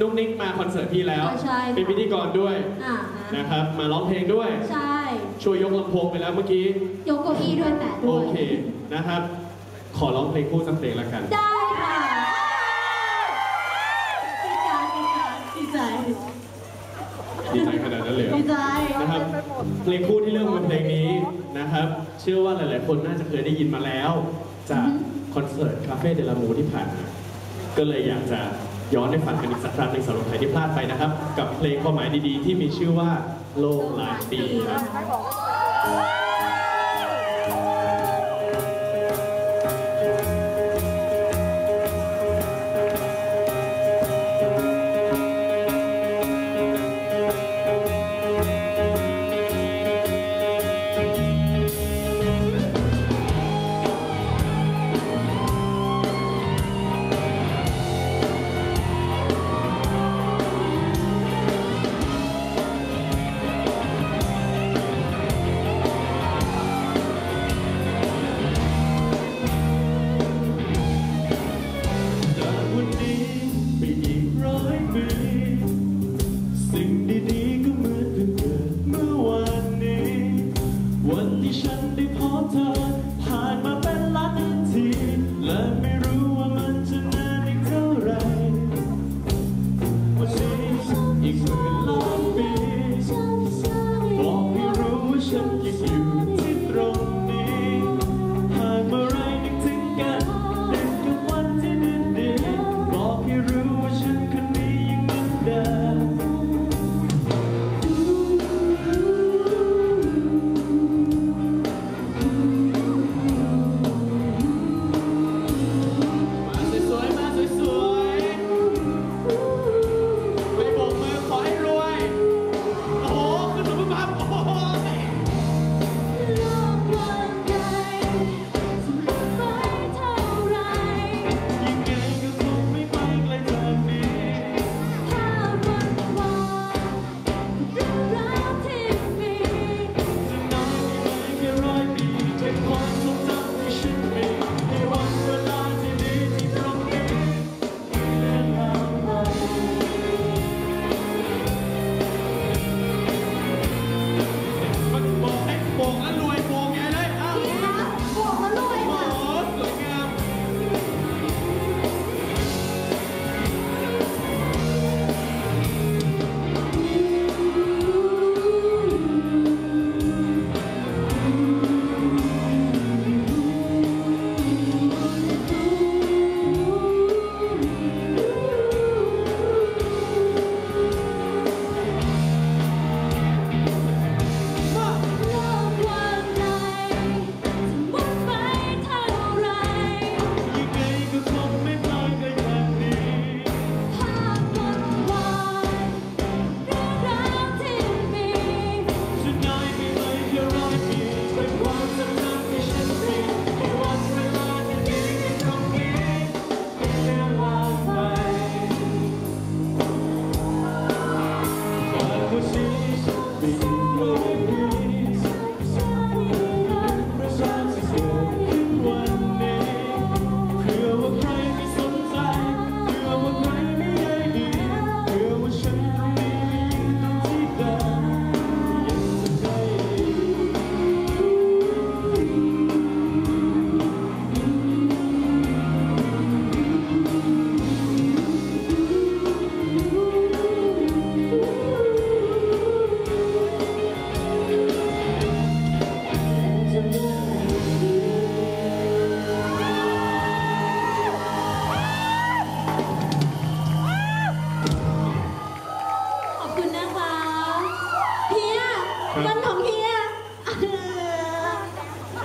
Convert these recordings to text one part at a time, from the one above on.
นุ๊กนิกมาคอนเสิร์ตพี่แล้ว ใช่ค่ะ เป็นพิธีกรด้วยอ่าฮะนะครับ มาร้องเพลงด้วย ใช่ ช่วยยกลำโพงไปแล้วเมื่อกี้ ยกเก้าอี้ด้วยแปะโอด้วย เคนะครับ ขอร้องเพลงคู่สักเพลงละกัน ได้ค่ะดีใจดีใจดีใจขนาดนั้นเลยเหรอ ดีใจ นะครับเพลงคู่ที่เลือกมาเป็นเพลงนี้นะครับ เชื่อว่าหลาย ๆ คนน่าจะเคยได้ยินมาแล้ว จากคอนเสิร์ตคาเฟ่เดลามูที่ผ่านมาก็เลยอยากจะ ย้อนให้ฟังกันอีกสักครั้งหนึ่งสำหรับใครที่พลาดไปนะครับ กับเพลงความหมายดีๆ ที่มีชื่อว่าโลกหลายปีครับ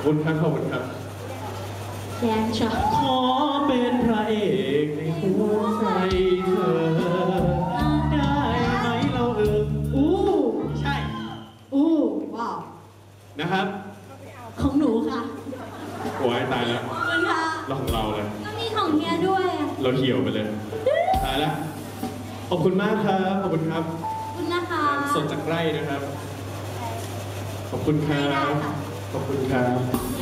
คุณครับขอบคุณครับแย่ชอบขอเป็นพระเอกในหัวใจเธอ ได้ไหมเราเอออู้ใช่ อู้ว้าวนะครับของหนูค่ะโอ้ยตายแล้วขอบคุณค่ะเราของเราเลย ก็มีของเฮียด้วยอะเราเหี่ยวไปเลย ตายแล้ว ขอบคุณมากครับ ขอบคุณครับ ขอบคุณนะคะ สดจากไร่นะครับ ขอบคุณครับ ขอบคุณครับ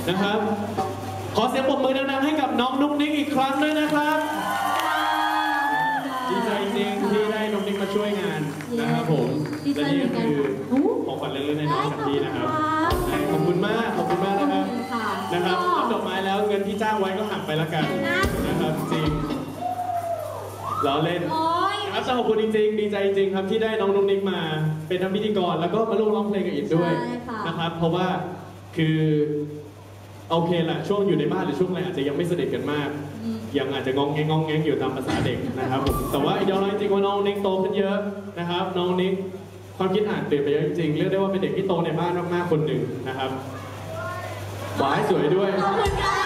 นะครับ ขอเสียงปรบมือดังๆให้กับน้องนุ๊กนิกอีกครั้งด้วยนะครับ ดีใจจริงที่ได้มาช่วยงานนะครับผมดีใจและนี่เหมืก็อนกันคือโอ้ของขวัญเล็กๆน้อยๆจากพี่นะครับได้ขอบคุณมากขอบคุณมากขอบนะครับคุณค่ะนะครับก็รับดอกไม้แล้วเงินที่จ้างไว้ก็หักไปแล้วกันนะนะครับจริงล้อเล่น โอ้ย ครับแต่ขอบคุณจริงๆ ดีใจจริงๆครับที่ได้น้องนุ๊กนิกมาเป็นทั้งพิธีกรแล้วก็มาร่วมร้องเพลงกับอิดด้วยใช่ค่ะ นะครับ เพราะว่า คือโอเคแหละช่วงอยู่ในบ้านหรือช่วงอะไรอาจจะยังไม่สนิทกันมากอืมยังอาจจะงองแงงงองแงงอยู่ตามภาษาเด็กนะครับผมแต่ว่าอีกอย่างจริงๆว่าน้องนิกโตขึ้นเยอะนะครับ น้องนิกความคิดอ่านเปลี่ยนไปเยอะจริงๆเรียกได้ว่าเป็นเด็กที่โตในบ้านมากๆคนหนึ่งนะครับหวายสวยด้วย ขอบคุณค่ะ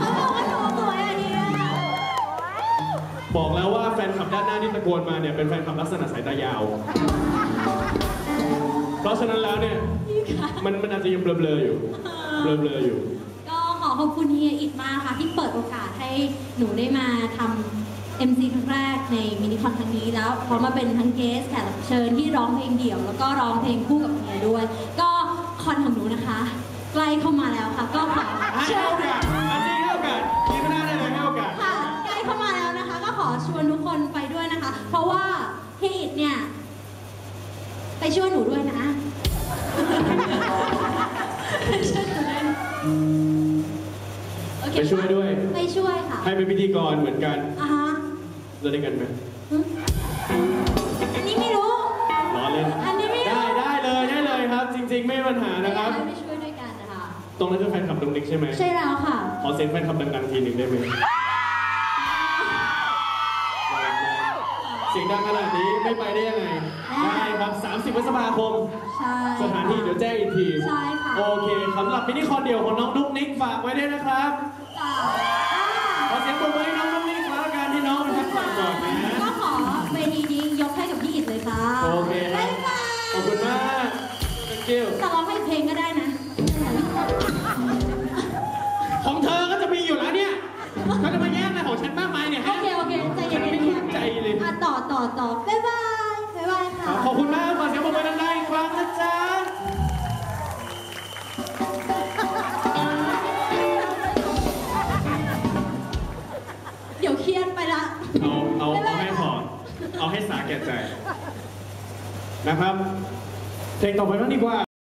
เขาบอกว่าหนูสวยอะเนี่ยบอกแล้วว่าแฟนคลับด้านหน้าที่ตะโกนมาเนี่ยเป็นแฟนคลับลักษณะสายตายาว เพราะฉะนั้นแล้วเนี่ยนี่ ค่ะ มันมันอาจจะยังเบลอๆอยู่เบลอๆอยู่ ก็ขอขอบคุณเฮียอิดมากค่ะ ที่เปิดโอกาสให้หนูได้มาทำ MC ครั้งแรกในมินิคอนครั้งนี้แล้วพอมาเป็นทั้งเกสแขกรับเชิญที่ร้องเพลงเดี่ยว แล้วก็ร้องเพลงคู่กับเฮียด้วย ก็คอนของหนูนะคะ ใกล้เข้ามาแล้วค่ะ ก็ขอให้เชิญโอกาสอาจริงให้โอกาสทีมหน้าได้เลยให้โอกาส ค่ะ ใกล้เข้ามาแล้วนะคะ ก็ขอชวนทุกคนไปด้วยนะคะ เพราะว่าเฮียอิดเนี่ยไปช่วยหนูด้วยนะ ไปช่วยด้วย ไปช่วยค่ะให้เป็นพิธีกรเหมือนกันอ่าฮะเราได้กันไหมหึอันนี้ไม่รู้ล้อเล่นอันนี้ไม่รู้ได้ได้เลยได้เลยครับ จริง ๆ ไม่มีปัญหานะครับไปช่วยด้วยกันนะคะตรงนั้นคือแฟนคลับตรงนิกใช่ไหมใช่แล้วค่ะ ขอเสียงแฟนคลับดังๆทีหนึ่งได้ไหม เสียงดังขนาดนี้ไม่ไปได้ยังไงได้ครับ 30พฤษภาคม ใช่สถานที่เดี๋ยวแจ้งอีกที ใช่ค่ะ โอเคสำหรับมินิคอนเดียวของน้องนุ๊กนิกฝากไว้ด้วยนะครับอ่า อต่อต่อบ๊ายบายบ๊ายบายค่ะ ขอบคุณมากขอเสียงปรบมือดังๆอีกครั้งนะจ๊ะเดี๋ยวเครียดไปละ เอาเอาบ๊ายเอาบายให้พอเอาให้สาแก่ใจนะครับเพลงต่อไปบ้างดีกว่า